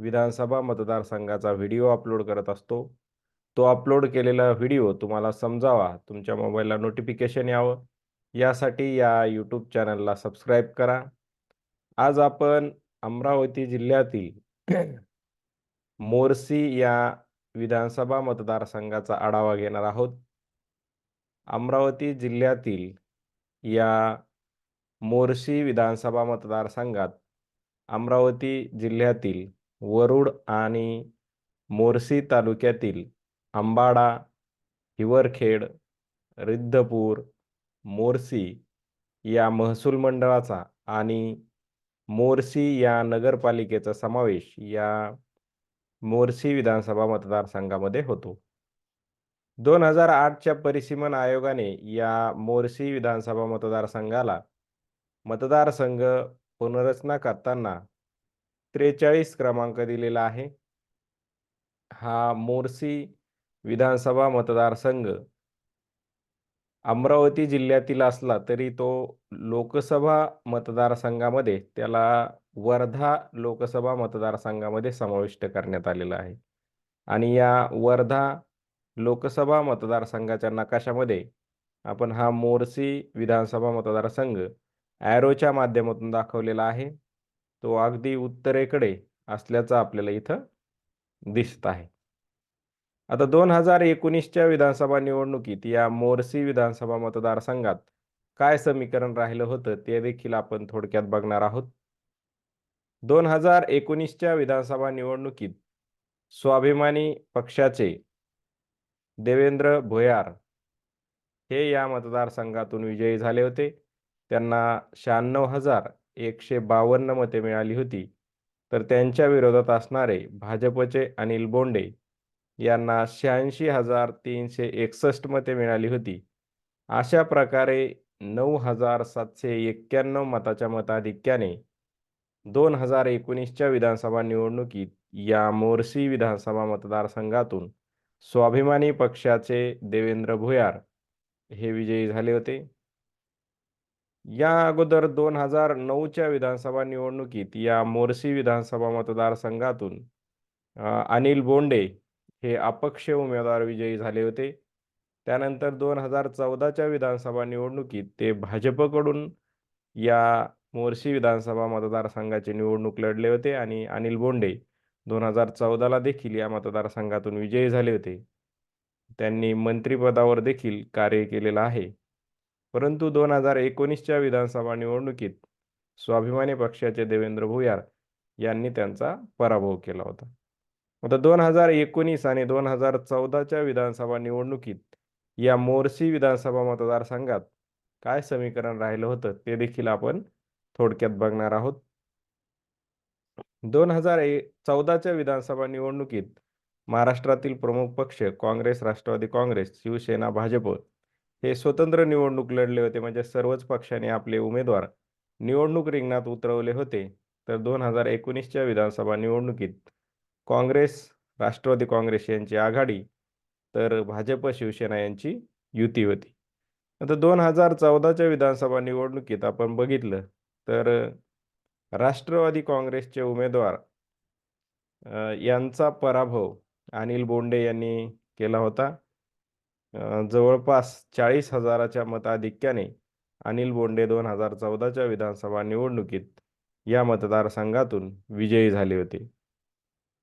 विधानसभा मतदारसंघाचा video upload करत असतो. तो अपलोड केलेला व्हिडिओ तुम्हाला समजावा, तुमच्या मोबाईलला नोटिफिकेशन यावं, यासाठी या यूट्यूब चॅनलला सबस्क्राईब करा. आज आपण अमरावती जिल्ह्यातील मोर्सी या विधानसभा मतदारसंघाचा आढावा घेणार आहोत. अमरावती जिल्ह्यातील या मोर्शी विधानसभा मतदारसंघात अमरावती जिल्ह्यातील वरुड आणि मोर्शी तालुक्यातील अंबाडा, हिवरखेड, रिद्धपूर, मोर्सी या महसूल मंडळाचा आणि मोर्सी या नगरपालिकेचा समावेश या मोर्सी विधानसभा मतदारसंघामध्ये होतो. दोन हजार आठच्या परिसीमन आयोगाने या मोर्सी विधानसभा मतदारसंघाला मतदारसंघ पुनर्रचना करताना त्रेचाळीस क्रमांक दिलेला आहे. हा मोर्सी विधानसभा मतदारसंघ अमरावती जिल्ह्यातील असला तरी तो लोकसभा मतदारसंघामध्ये त्याला वर्धा लोकसभा मतदारसंघामध्ये समाविष्ट करण्यात आलेला आहे. आणि या वर्धा लोकसभा मतदारसंघाच्या नकाशामध्ये आपण हा मोर्सी विधानसभा मतदारसंघ ॲरोच्या माध्यमातून दाखवलेला आहे. तो अगदी उत्तरेकडे असल्याचं आपल्याला इथं दिसत आहे. आता दोन हजार एकोणीसच्या विधानसभा निवडणुकीत या मोर्सी विधानसभा मतदारसंघात काय समीकरण राहिलं होतं ते देखील आपण थोडक्यात बघणार आहोत. दोन हजार एकोणीसच्या विधानसभा निवडणुकीत स्वाभिमानी पक्षाचे देवेंद्र भोयार हे या मतदारसंघातून विजयी झाले होते. त्यांना शहाण्णव हजार एकशे बावन्न मते मिळाली होती. तर त्यांच्या विरोधात असणारे भाजपचे अनिल बोंडे यांना शहाऐंशी हजार तीनशे एकसष्ट मते मिळाली होती. अशा प्रकारे नऊ हजार सातशे एक्क्याण्णव मताच्या मताधिक्याने दोन हजार एकोणीसच्या विधानसभा निवडणुकीत या मोर्शी विधानसभा मतदारसंघातून स्वाभिमानी पक्षाचे देवेंद्र भुयार हे विजयी झाले होते. या अगोदर दोन हजार नऊच्या विधानसभा निवडणुकीत या मोर्शी विधानसभा मतदारसंघातून अनिल बोंडे हे अपक्ष उमेदवार विजयी झाले होते. त्यानंतर दोन हजार चौदाच्या विधानसभा निवडणुकीत ते भाजपकडून या मोर्शी विधानसभा मतदारसंघाची निवडणूक लढले होते आणि अनिल बोंडे दोन हजार चौदाला देखील या मतदारसंघातून विजयी झाले होते. त्यांनी मंत्रिपदावर देखील कार्य केलेलं आहे. परंतु दोन हजार एकोणीसच्या विधानसभा निवडणुकीत स्वाभिमानी पक्षाचे देवेंद्र भुयार यांनी त्यांचा पराभव केला होता. आता दोन हजार एकोणीस आणि दोन हजार चौदाच्या विधानसभा निवडणुकीत या मोर्शी विधानसभा मतदारसंघात काय समीकरण राहिलं होतं ते देखील आपण थोडक्यात बघणार आहोत. दोन हजार ए चौदाच्या विधानसभा निवडणुकीत महाराष्ट्रातील प्रमुख पक्ष काँग्रेस, राष्ट्रवादी काँग्रेस, शिवसेना, भाजप हे स्वतंत्र निवडणूक लढले होते. म्हणजे सर्वच पक्षांनी आपले उमेदवार निवडणूक रिंगणात उतरवले होते. तर दोन हजार एकोणीसच्या विधानसभा निवडणुकीत काँग्रेस, राष्ट्रवादी काँग्रेस यांची आघाडी तर भाजप, शिवसेना यांची युती होती. आता दोन हजार चौदाच्या विधानसभा निवडणुकीत आपण बघितलं तर राष्ट्रवादी काँग्रेसचे उमेदवार यांचा पराभव अनिल बोंडे यांनी केला होता. जवळपास चाळीस हजाराच्या मताधिक्याने अनिल बोंडे दोन हजार चौदाच्या विधानसभा निवडणुकीत या मतदारसंघातून विजयी झाले होते.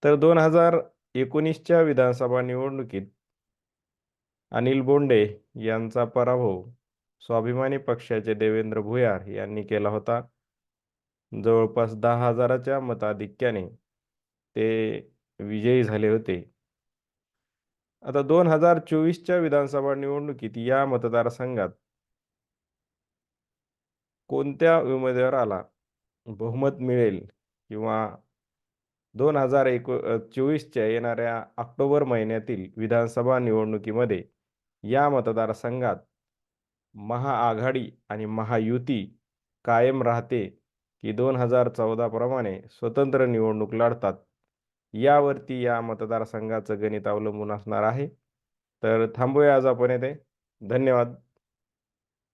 तर दोन हजार एकोणीसच्या विधानसभा निवडणुकीत अनिल बोंडे यांचा पराभव स्वाभिमानी पक्षाचे देवेंद्र भुयार यांनी केला होता. जवळपास दहा हजाराच्या मताधिक्याने ते विजयी झाले होते. आता दोन हजार चोवीसच्या विधानसभा निवडणुकीत या मतदारसंघात कोणत्या उमेदवाराला बहुमत मिळेल किंवा दोन हजार एको चोवीसच्या येणाऱ्या ऑक्टोबर महिन्यातील विधानसभा निवडणुकीमध्ये या मतदारसंघात महाआघाडी आणि महायुती कायम राहते की दोन हजार चौदाप्रमाणे स्वतंत्र निवडणूक लढतात. यावरती या मतदारसंघाचं गणित अवलंबून असणार आहे. तर थांबूया आज आपण येथे धन्यवाद.